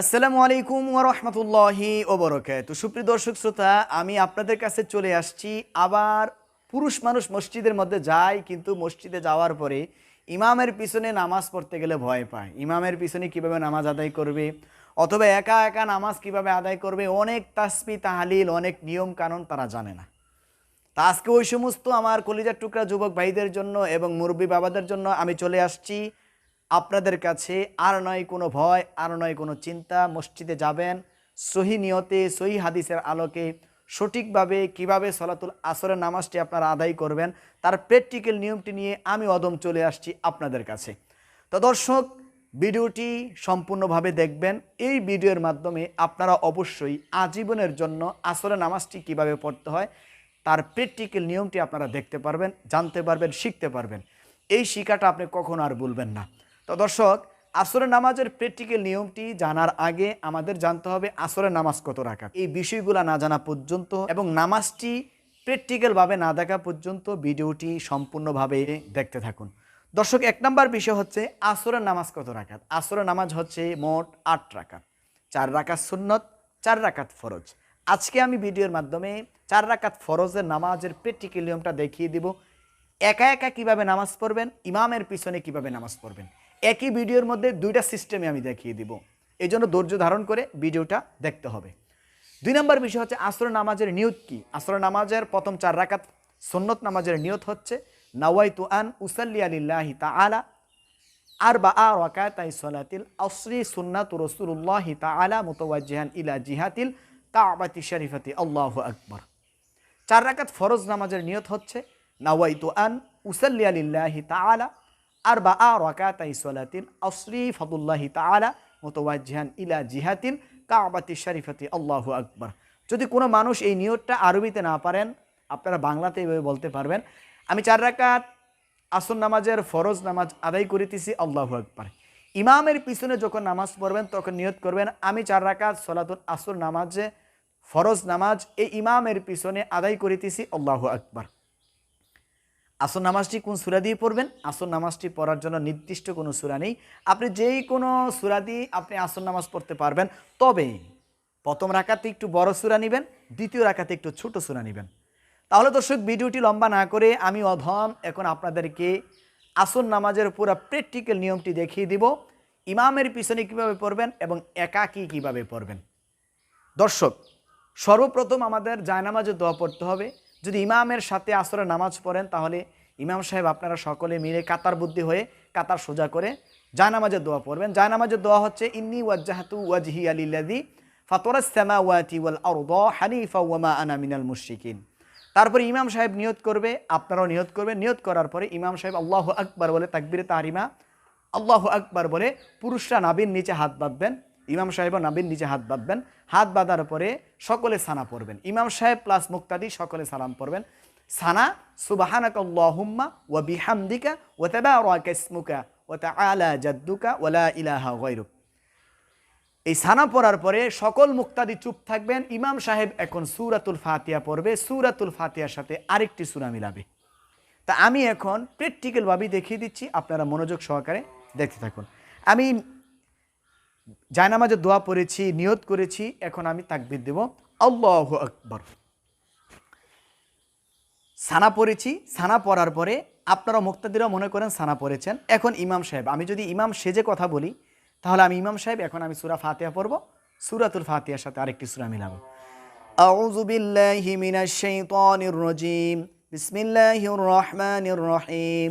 আসসালামু আলাইকুম ওরহমতুল্লাহি ওবরকাত সুপ্রিয় দর্শক শ্রোতা, আমি আপনাদের কাছে চলে আসছি আবার পুরুষ মানুষ মসজিদের মধ্যে যায় কিন্তু মসজিদে যাওয়ার পরে ইমামের পিছনে নামাজ পড়তে গেলে ভয় পায়। ইমামের পিছনে কীভাবে নামাজ আদায় করবে? অথবা একা একা নামাজ কীভাবে আদায় করবে? অনেক তাসপি তাহালিল, অনেক নিয়ম কানুন তারা জানে না। তা আজকে ওই সমস্ত আমার কলিজার টুকরা যুবক ভাইদের জন্য এবং মুরব্বী বাবাদের জন্য আমি চলে আসছি। আপনাদের কাছে আর নয় কোনো ভয়, আর নয় কোনো চিন্তা, মসজিদে যাবেন, সহি নিয়তে, সহি হাদিসের আলোকে সঠিকভাবে কীভাবে সলাতুল আসরের নামাজটি আপনারা আদায় করবেন, তার প্র্যাকটিক্যাল নিয়মটি নিয়ে আমি অদম চলে আসছি আপনাদের কাছে। তো দর্শক, ভিডিওটি সম্পূর্ণভাবে দেখবেন। এই ভিডিওর মাধ্যমে আপনারা অবশ্যই আজীবনের জন্য আসরে নামাজটি কীভাবে পড়তে হয়, তার প্র্যাকটিক্যাল নিয়মটি আপনারা দেখতে পারবেন, জানতে পারবেন, শিখতে পারবেন। এই শিকাটা আপনি কখনো আর ভুলবেন না। তো দর্শক, আসরের নামাজের প্র্যাকটিক্যাল নিয়মটি জানার আগে আমাদের জানতে হবে আসরের নামাজ কত রাখাত এই বিষয়গুলো না জানা পর্যন্ত এবং নামাজটি প্র্যাকটিক্যালভাবে না দেখা পর্যন্ত ভিডিওটি সম্পূর্ণভাবে দেখতে থাকুন। দর্শক, এক নম্বর বিষয় হচ্ছে আসরের নামাজ কত রাখাত আসরের নামাজ হচ্ছে মোট আট রাকাত। চার রাকাত সুন্নত, চার রাকাত ফরজ। আজকে আমি ভিডিওর মাধ্যমে চার রাকাত ফরজের নামাজের প্র্যাকটিক্যাল নিয়মটা দেখিয়ে দিব। একা একা কীভাবে নামাজ পড়বেন? ইমামের পিছনে কীভাবে নামাজ পড়বেন? একই ভিডিওর মধ্যে দুইটা সিস্টেমে আমি দেখিয়ে দিব। এই জন্য ধৈর্য ধারণ করে ভিডিওটা দেখতে হবে। দুই নম্বর বিষয় হচ্ছে আসর নামাজের নিয়ত কি? আসর নামাজের প্রথম চার রাকাত, সন্নত নামাজের নিয়ত হচ্ছে, নাওয়াইতু আন উসাল্লি আলিল্লাহি তাআলা আর বা আর ওয়াকাতাই সলাতিল আসরি সুন্নাত রসুল্লাহ তাআলা মুতাওয়াজ্জিহান ইলা জিহাতিল কাবাতি শরীফাতি। আল্লাহু আকবার। চার রাকাত ফরজ নামাজের নিয়ত হচ্ছে, নাওয়াইতু আন উসাল্লি আলিল্লাহি তাআলা আর বা আর ওয়াকাতাই সলাতিল আসরি ফদুল্লাহি তাআলা মুতাওয়াজ্জিহান ইলা জিহাতিল কাবাতি শরীফাতি, আল্লাহু আকবার। যদি কোনো মানুষ এই নিয়তটা আরবিতে না পারেন, আপনারা বাংলাতে এইভাবে বলতে পারবেন, আমি চার রাকাত আসর নামাজের ফরজ নামাজ আদায় করিতেছি, আল্লাহু আকবার। ইমামের পিছনে যখন নামাজ পড়বেন, তখন নিয়ত করবেন, আমি চার রাকাত সলাতুল আসর নামাজে ফরজ নামাজ এই ইমামের পিছনে আদায় করিতেছি, আল্লাহু আকবার। আসর নামাজটি কোন সুরা দিয়ে পড়বেন? আসর নামাজটি পড়ার জন্য নির্দিষ্ট কোনো সুরা নেই। আপনি যেই কোনো সুরা দিয়ে আপনি আসর নামাজ পড়তে পারবেন, তবে প্রথম রাখাতে একটু বড় সুরা নেবেন, দ্বিতীয় রাখাতে একটু ছোট সুরা নেবেন। তাহলে দর্শক, ভিডিওটি লম্বা না করে আমি অধম এখন আপনাদেরকে আসর নামাজের পুরো প্র্যাকটিক্যাল নিয়মটি দেখিয়ে দিব, ইমামের পিছনে কীভাবে পড়বেন এবং একাকী কীভাবে পড়বেন। দর্শক, সর্বপ্রথম আমাদের জায়নামাজে দোয়া পড়তে হবে। যদি ইমামের সাথে আসরে নামাজ পড়েন, তাহলে ইমাম সাহেব আপনারা সকলে মিলে কাতার বুদ্ধি হয়ে কাতার সোজা করে জায়নামাজের দোয়া পড়বেন। জায়নামাজের দোয়া হচ্ছে, ইন্নি ওয়াজ্জাহাতু ওয়াজহি আলিল্লাদি ফাতরাস সামাওয়াতি ওয়াল আরদ হানিফা ওয়ামা আনা মিনাল তারপরে ইমাম সাহেব নিয়ত করবে, আপনারাও নিয়ত করবেন। নিয়ত করার পরে ইমাম সাহেব আল্লাহ আকবার বলে, তাকবিরে তাহারিমা, আল্লাহ আকবার বলে পুরুষরা নাবির নিচে হাত বাঁধবেন। ইমাম সাহেব নাবির নিচে হাত বাঁধবেন, হাত বাঁধার পরে সকলে সানা পড়বেন। ইমাম সাহেব প্লাস মুক্তাদি সকলে সালাম পড়বেন। সানা সুবাহানাক আল্লাহুম্মা ওয়া বিহামদিকা ওয়া তাবারাকা ইসমুকা ওয়া তাআলা জাদ্দুকা ওয়া লা ইলাহা গায়রুক। এই সানা পড়ার পরে সকল মুক্তাদি চুপ থাকবেন। ইমাম সাহেব এখন সুরাতুল ফাতিয়া পড়বে। সুরাতুল ফাতিয়ার সাথে আরেকটি সুরা মিলাবে। তা আমি এখন প্র্যাকটিক্যালভাবে দেখিয়ে দিচ্ছি। আপনারা মনোযোগ সহকারে দেখতে থাকুন। আমি জায়নামাজে দোয়া পড়েছি, নিয়ত করেছি, এখন আমি তাকবির দেব। আল্লাহ আকবর। সানা পড়েছি, সানা পড়ার পরে আপনারা মুক্তাদিরা মনে করেন সানা পড়েছেন। এখন ইমাম সাহেব, আমি যদি ইমাম সেজে কথা বলি, তাহলে আমি ইমাম সাহেব, এখন আমি সুরা ফাতিয়া পড়ব। সুরাতুল ফাতিয়ার সাথে আরেকটি সুরা মিলাবো। আউজুবিল্লাহিমিনাশ শাইতানির রাজিম। বিসমিল্লাহির রহমানির রহিম।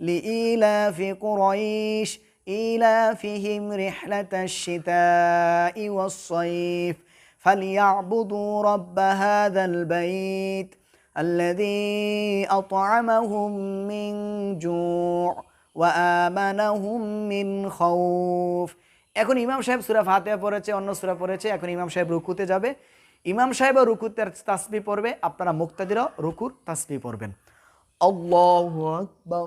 لإيلاف قريش إيلافهم رحلة الشتاء والصيف فليعبدوا رب هذا البيت الذي أطعمهم من جوع وآمنهم من خوف এখন ইমাম সাহেব সুরা ফাতেহা পড়েছে অন্য সুরা পড়েছে এখন ইমাম সাহেব রুকুতে যাবে ইমাম সাহেবও রুকুতের তাসবি পড়বে আপনারা মুক্তাদিরও রুকুর তাসবি পড়বেন আল্লাহু আকবার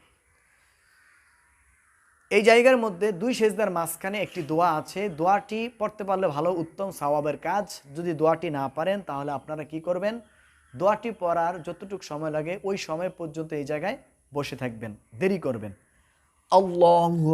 এই জায়গার মধ্যে দুই সেজদার মাঝখানে একটি দোয়া আছে। দোয়াটি পড়তে পারলে ভালো উত্তম স্বভাবের কাজ। যদি দোয়াটি না পারেন, তাহলে আপনারা কি করবেন? দোয়াটি পড়ার যতটুকু সময় লাগে, ওই সময় পর্যন্ত এই জায়গায় বসে থাকবেন। দেরি করবেন। আল্লাহু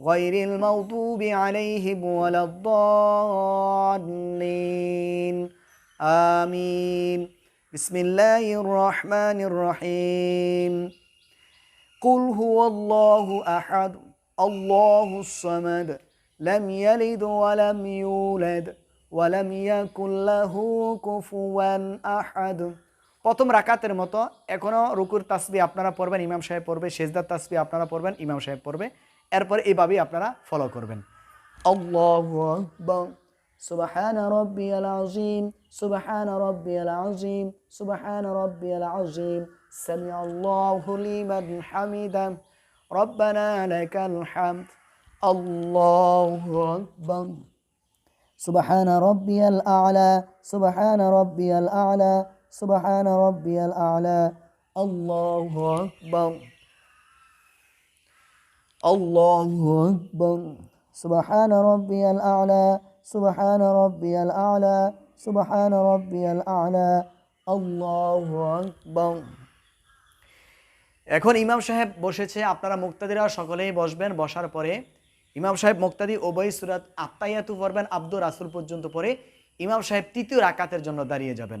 غير المغضوب عليهم ولا الضالين آمين بسم الله الرحمن الرحيم قل هو الله أحد الله الصمد لم يلد ولم يولد ولم يكن له كفوا أحد প্রথম রাকাতের মতো এখনও রুকুর তাসবি আপনারা পড়বেন ইমাম সাহেব পড়বে সেজদার তাসবি আপনারা পড়বেন ইমাম সাহেব পড়বে এরপর এইভাবেই আপনারা ফলো করবেন আল্লাহু আকবার سبحان ربي العظيم سبحان ربي العظيم سبحان ربي العظيم سمع الله لمن حمده ربنا لك الحمد الله أكبر سبحان ربي الأعلى سبحان ربي الأعلى سبحان ربي الأعلى الله أكبر الله أكبر سبحان ربي الأعلى سبحان ربي الأعلى سبحان ربي الأعلى الله أكبر এখন ইমাম সাহেব বসেছে আপনারা মুক্তাদিরা সকলেই বসবেন বসার পরে ইমাম সাহেব মুক্তাদি ওবই সুরাত আত্মাইয়াতু পড়বেন আব্দুর রাসুল পর্যন্ত পরে ইমাম সাহেব তৃতীয় রাকাতের জন্য দাঁড়িয়ে যাবেন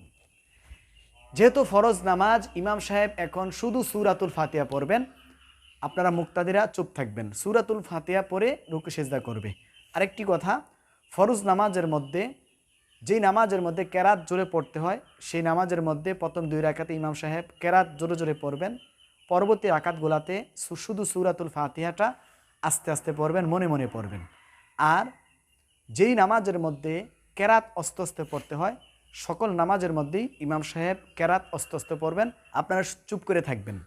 যেহেতু ফরজ নামাজ ইমাম সাহেব এখন শুধু সুরাতুল ফাতিয়া পড়বেন, আপনারা মুক্তাদিরা চুপ থাকবেন। সুরাতুল ফাতিয়া পরে রুকু সেজদা করবে। আরেকটি কথা, ফরজ নামাজের মধ্যে, যেই নামাজের মধ্যে কেরাত জোরে পড়তে হয়, সেই নামাজের মধ্যে প্রথম দুই রাকাতে ইমাম সাহেব কেরাত জোরে জোরে পড়বেন। পরবর্তী রাকাতগুলাতে সু- শুধু সুরাতুল ফাতিহাটা আস্তে আস্তে পড়বেন, মনে মনে পড়বেন। আর যেই নামাজের মধ্যে কেরাত অস্তে আস্তে পড়তে হয় সকল নামাজের মধ্যেই ইমাম সাহেব কেরাত অস্তে আস্তে পড়বেন আপনারা চুপ করে থাকবেন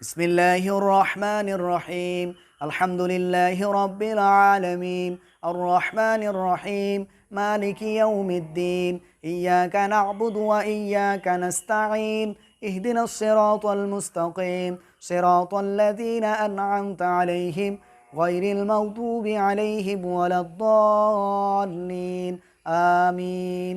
بسم الله الرحمن الرحيم الحمد لله رب العالمين الرحمن الرحيم مالك يوم الدين إياك نعبد وإياك نستعين اهدنا الصراط المستقيم صراط الذين أنعمت عليهم غير المغضوب عليهم ولا الضالين آمين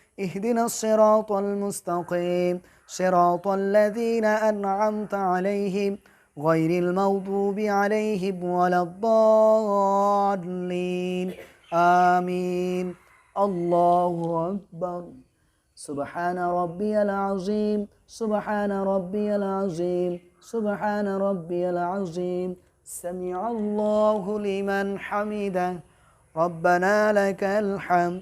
اهدنا الصراط المستقيم. صراط الذين أنعمت عليهم غير المغضوب عليهم ولا الضالين. آمين. الله أكبر. سبحان ربي العظيم. سبحان ربي العظيم. سبحان ربي العظيم. سمع الله لمن حمده. ربنا لك الحمد.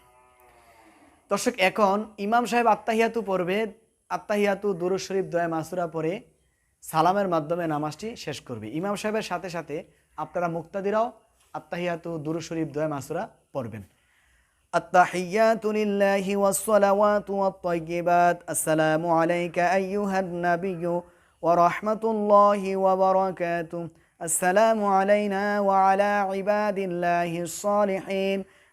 দর্শক এখন ইমাম সাহেব আত্তাহিয়াতু পড়বে আত্তাহিয়াতু দুরুদ শরীফ দয়া মাসুরা পড়ে সালামের মাধ্যমে নামাজটি শেষ করবে ইমাম সাহেবের সাথে সাথে আপনারা মুক্তাদিরাও আত্তাহিয়াতু দুরুদ শরীফ দয়া মাসুরা পড়বেন التحيات لله والصلوات والطيبات السلام عليك أيها النبي ورحمة الله وبركاته السلام علينا وعلى عباد الله الصالحين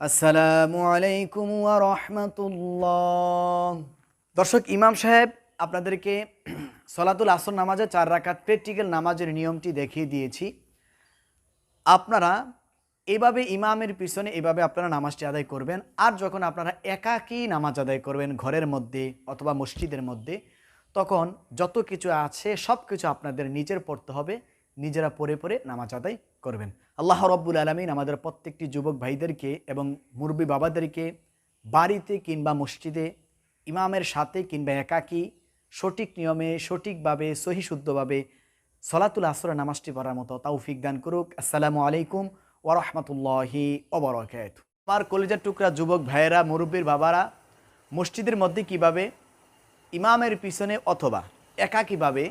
আসসালামু আলাইকুম রাহমাতুল্লাহ। দর্শক, ইমাম সাহেব আপনাদেরকে সলাতুল আসর নামাজে চার রাকাত প্র্যাকটিক্যাল নামাজের নিয়মটি দেখিয়ে দিয়েছি। আপনারা এভাবে ইমামের পিছনে এভাবে আপনারা নামাজটি আদায় করবেন, আর যখন আপনারা একাকী নামাজ আদায় করবেন ঘরের মধ্যে অথবা মসজিদের মধ্যে, তখন যত কিছু আছে সব কিছু আপনাদের নিজের পড়তে হবে। নিজেরা পড়ে পড়ে নামাজ আদায় করবেন। আল্লাহ রব্বুল আলমিন আমাদের প্রত্যেকটি যুবক ভাইদেরকে এবং মুরব্বী বাবাদেরকে বাড়িতে কিংবা মসজিদে, ইমামের সাথে কিংবা একাকী সঠিক নিয়মে, সঠিকভাবে সহিশুদ্ধভাবে সলাতুল আসর নামাজটি পড়ার মতো তৌফিক দান করুক। আসসালামু আলাইকুম ওরহমতুল্লাহি ওবরকাত আমার কলেজের টুকরা যুবক ভাইয়েরা, মুরব্বীর বাবারা, মসজিদের মধ্যে কীভাবে, ইমামের পিছনে অথবা একাকীভাবে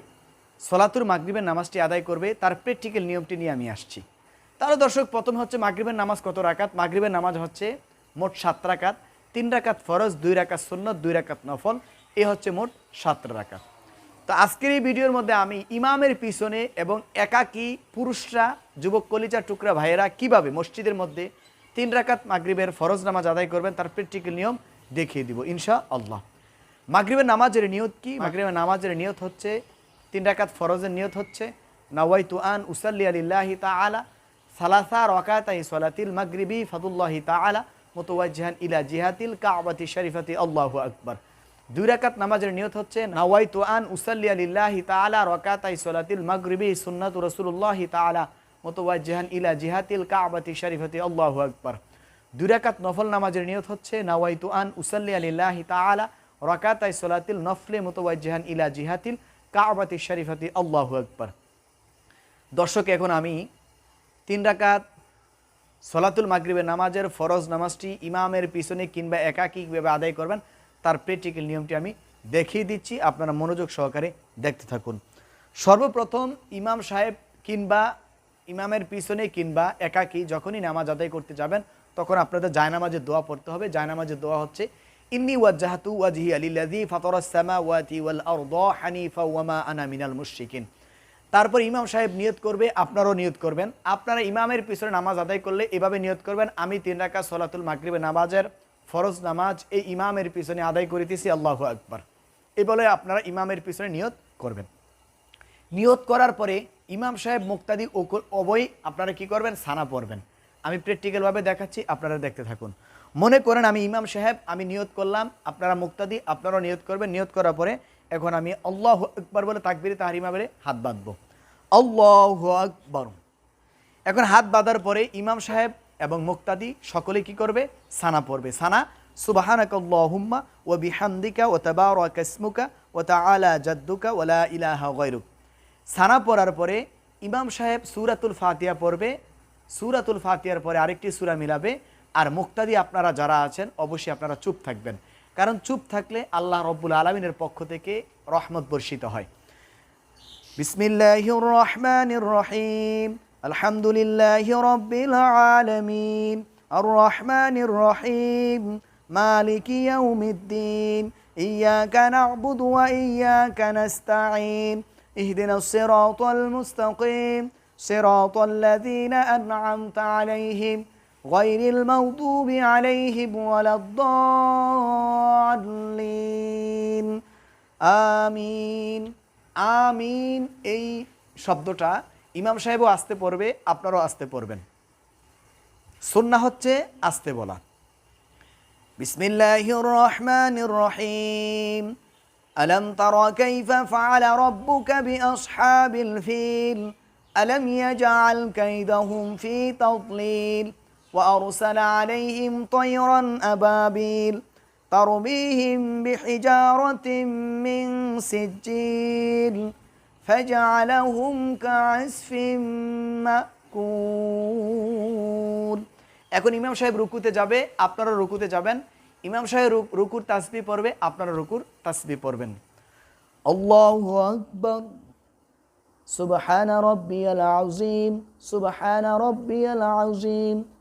সলাতুর মাগরিবের নামাজটি আদায় করবে, তার প্র্যাকটিক্যাল নিয়মটি নিয়ে আমি আসছি। তাহলে দর্শক, প্রথম হচ্ছে মাগরিবের নামাজ কত রাকাত? মাগরিবের নামাজ হচ্ছে মোট সাত রাকাত। তিন রাকাত ফরজ, দুই রাকাত সুন্নত, দুই রাকাত নফল। এ হচ্ছে মোট সাত রাকাত। তো আজকের এই ভিডিওর মধ্যে আমি ইমামের পিছনে এবং একাকী পুরুষরা, যুবক কলিচার টুকরা ভাইয়েরা কীভাবে মসজিদের মধ্যে তিন রাকাত মাগরিবের ফরজ নামাজ আদায় করবেন, তার প্র্যাকটিক্যাল নিয়ম দেখিয়ে দিব ইনশা আল্লাহ মাগরিবের নামাজের নিয়ত কি? মাগরিবের নামাজের নিয়ত হচ্ছে তিন রাকাত ফরজের নিয়ত হচ্ছে, নাওয়াইতু আন উসাল্লি আলিল্লাহি তাআলা, সালাসা রকাতাই সলাতিল মাগরিবি ফাদুল্লাহি তাআলা, মুতওয়াজ্জিহান ইলা জিহাতিল কাবাতি শরীফাতি, আল্লাহু আকবার। দুই রাকাত নামাজের নিয়ত হচ্ছে, নাওয়াইতু আন উসাল্লি আলিল্লাহি তাআলা রকাতাই সলাতিল মাগরিবি সুন্নাতু রাসূলুল্লাহি তাআলা, মুতওয়াজ্জিহান ইলা জিহাতিল কাবাতি শরীফাতি, আল্লাহু আকবার। দুই রাকাত নফল নামাজের নিয়ত হচ্ছে, নাওয়াইতু আন উসাল্লি আলিল্লাহি তাআলা রকাতাই সলাতিল নফলে মুতওয়াজ্জিহান ইলা জিহাতিল কাবাতি শরীফাতি, আল্লাহু আকবার। দর্শক, এখন আমি তিন রাকাত সলাতুল মাগরিবের নামাজের ফরজ নামাজটি ইমামের পিছনে কিংবা একাকীভাবে আদায় করবেন, তার প্র্যাকটিক্যাল নিয়মটি আমি দেখিয়ে দিচ্ছি। আপনারা মনোযোগ সহকারে দেখতে থাকুন। সর্বপ্রথম ইমাম সাহেব কিংবা ইমামের পিছনে কিংবা একাকী যখনই নামাজ আদায় করতে যাবেন, তখন আপনাদের জায়নামাজের দোয়া পড়তে হবে। জায়নামাজের দোয়া হচ্ছে ইন্নি ওয়াজ্জাহাতু ওয়াজহিয়া লিল্লাযী ফাতারাস সামাওয়াতি ওয়াল আরদা হানিফা ওয়া মা আনা মিনাল মুশরিকিন। তারপর ইমাম সাহেব নিয়ত করবে, আপনারাও নিয়ত করবেন। আপনারা ইমামের পিছনে নামাজ আদায় করলে এভাবে নিয়ত করবেন, আমি তিন রাকাত সলাতুল মাগরিবে নামাজের ফরজ নামাজ এই ইমামের পিছনে আদায় করিতেছি, আল্লাহু আকবার। এই বলে আপনারা ইমামের পিছনে নিয়ত করবেন। নিয়ত করার পরে ইমাম সাহেব মুক্তাদি অবই আপনারা কি করবেন? সানা পড়বেন আমি প্র্যাকটিক্যালভাবে দেখাচ্ছি, আপনারা দেখতে থাকুন। মনে করেন আমি ইমাম সাহেব, আমি নিয়ত করলাম, আপনারা মুক্তাদি, আপনারাও নিয়ত করবেন। নিয়ত করার পরে এখন আমি আল্লাহ আকবর বলে তাকবিরে, তাহারিমা বলে হাত বাঁধবো। আল্লাহ আকবর। এখন হাত বাঁধার পরে ইমাম সাহেব এবং মুক্তাদি সকলে কি করবে? সানা পড়বে। সানা, সুবাহানাকাল্লাহুম্মা ও বিহামদিকা ও তাবারাকা ইসমুকা ও তা আলা জাদ্দুকা ওয়া লা ইলাহা গায়রুক। সানা পড়ার পরে ইমাম সাহেব সূরাতুল ফাতিয়া পড়বে। সূরাতুল ফাতিয়ার পরে আরেকটি সূরা মিলাবে। আর মুক্তাদি আপনারা যারা আছেন অবশ্যই আপনারা চুপ থাকবেন কারণ চুপ থাকলে আল্লাহ রব্বুল আলমিনের পক্ষ থেকে রহমত বর্ষিত হয় বিসমিল্লাহির রহমানির রহিম আলহামদুলিল্লাহি রব্বিল আলামিন আর রহমানির রহিম মালিকি ইয়াউমিদ্দিন ইয়াকা না'বুদু ওয়া ইয়াকা নাস্তাঈন اهدنا الصراط المستقيم صراط الذين أنعمت عليهم غير المغضوب عليهم ولا الضالين আমিন আমিন এই শব্দটা ইমাম সাহেবও আসতে পড়বে আপনারাও আসতে পড়বেন সুন্না হচ্ছে আসতে বলা বিসমিল্লাহির রহমানির রহিম ألم تر كيف فعل ربك بأصحاب الفيل ألم يجعل كيدهم في تضليل وأرسل عليهم طيرا أبابيل ترميهم بحجارة من سجيل فجعلهم كعسف مأكول এখন ইমাম সাহেব রুকুতে যাবে আপনারা রুকুতে যাবেন ইমাম সাহেব রুক- রুকুর তাসবি পড়বে আপনারা রুকুর তাসবি পড়বেন আল্লাহু আকবার سبحان ربي العظيم سبحان ربي العظيم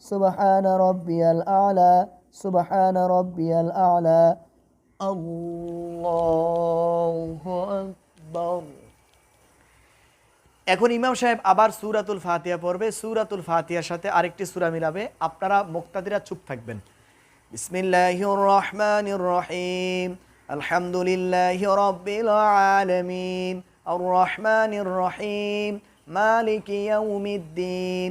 سبحان ربي الأعلى سبحان ربي الأعلى الله أكبر এখন ইমাম সাহেব আবার সূরাতুল ফাতিহা পড়বে সূরাতুল ফাতিহার সাথে আরেকটি সূরা মিলাবে আপনারা মুক্তাদিরা চুপ থাকবেন বিসমিল্লাহির রহমানির রহিম আলহামদুলিল্লাহি রাব্বিল আলামিন আর রহমানির রহিম মালিক ইয়াউমিদ্দিন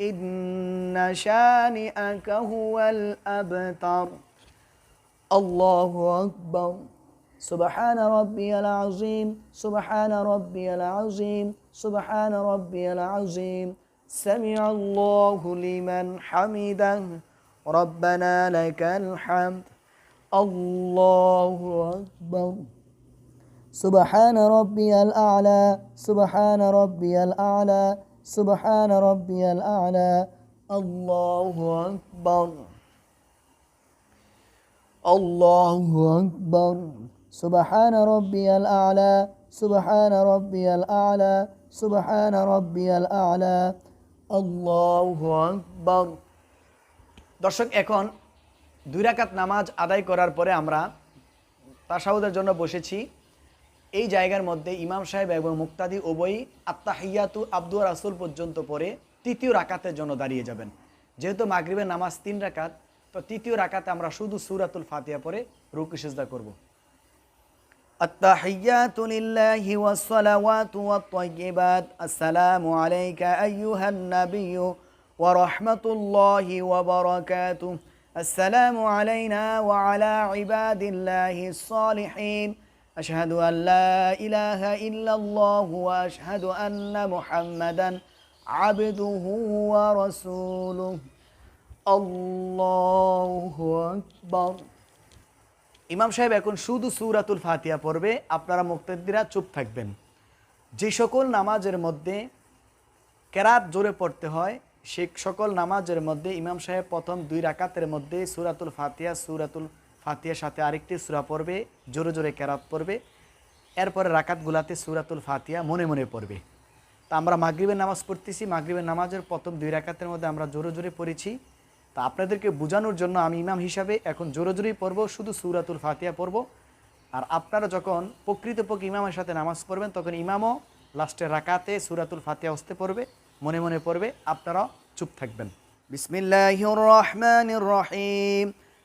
إن شانئك هو الأبتر. الله أكبر. سبحان ربي العظيم. سبحان ربي العظيم. سبحان ربي العظيم. سمع الله لمن حمده. ربنا لك الحمد. الله أكبر. سبحان ربي الأعلى. سبحان ربي الأعلى. সুবহান রব্বিয়াল আলা, আল্লাহু আকবার। আল্লাহু আকবার। সুবহান রব্বিয়াল আলা, সুবহান রব্বিয়াল আলা, সুবহান রব্বিয়াল আলা, আল্লাহু আকবার। দর্শক, এখন দুই রাকাত নামাজ আদায় করার পরে আমরা তাসাউদের জন্য বসেছি। এই জায়গার মধ্যে ইমাম সাহেব এবং মুক্তাদি উভয়ই আত্মাহিয়াতু আব্দুল রাসুল পর্যন্ত পরে তৃতীয় রাকাতের জন্য দাঁড়িয়ে যাবেন যেহেতু মাগরিবের নামাজ তিন রাকাত তো তৃতীয় রাকাতে আমরা শুধু সুরাতুল ফাতিহা পরে রুকু সেজদা করব التحيات لله والصلوات والطيبات السلام عليك أيها النبي ورحمة الله وبركاته السلام علينا وعلى عباد الله الصالحين أشهد أن لا إله إلا الله وأشهد أن محمدا عبده ورسوله الله أكبر ইমাম সাহেব এখন শুধু সুরাতুল ফাতিহা পড়বে আপনারা মুক্তাদিরা চুপ থাকবেন যে সকল নামাজের মধ্যে কেরাত জোরে পড়তে হয় সে সকল নামাজের মধ্যে ইমাম সাহেব প্রথম দুই রাকাতের মধ্যে সুরাতুল ফাতিহা সুরাতুল ফাতিহার সাথে আরেকটি সুরা পড়বে, জোরে জোরে কেরাত পড়বে। এরপরে রাকাতগুলাতে সুরাতুল ফাতিয়া মনে মনে পড়বে। তা আমরা মাগরিবের নামাজ পড়তেছি, মাগরিবের নামাজের প্রথম দুই রাকাতের মধ্যে আমরা জোরে জোরে পড়েছি। তা আপনাদেরকে বোঝানোর জন্য আমি ইমাম হিসাবে এখন জোরে জোরেই পড়ব, শুধু সুরাতুল ফাতিয়া পড়ব। আর আপনারা যখন প্রকৃতপক্ষে ইমামের সাথে নামাজ পড়বেন, তখন ইমামও লাস্টে রাকাতে সুরাতুল ফাতিয়া হস্তে পড়বে, মনে মনে পড়বে। আপনারাও চুপ থাকবেন। বিসমিল্লাহির রহমানির রহিম।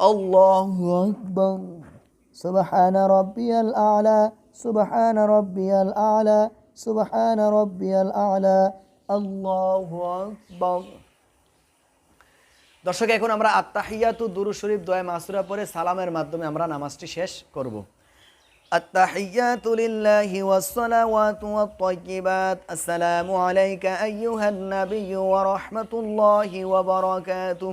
الله أكبر سبحان ربي الأعلى سبحان ربي الأعلى سبحان ربي الأعلى الله أكبر দর্শক এখন আমরা আত্তাহিয়াতু দুরু শরীফ দোয়া মাসুরা পরে সালামের মাধ্যমে আমরা নামাজটি শেষ করব التحيات لله والصلوات والطيبات السلام عليك أيها النبي ورحمة الله وبركاته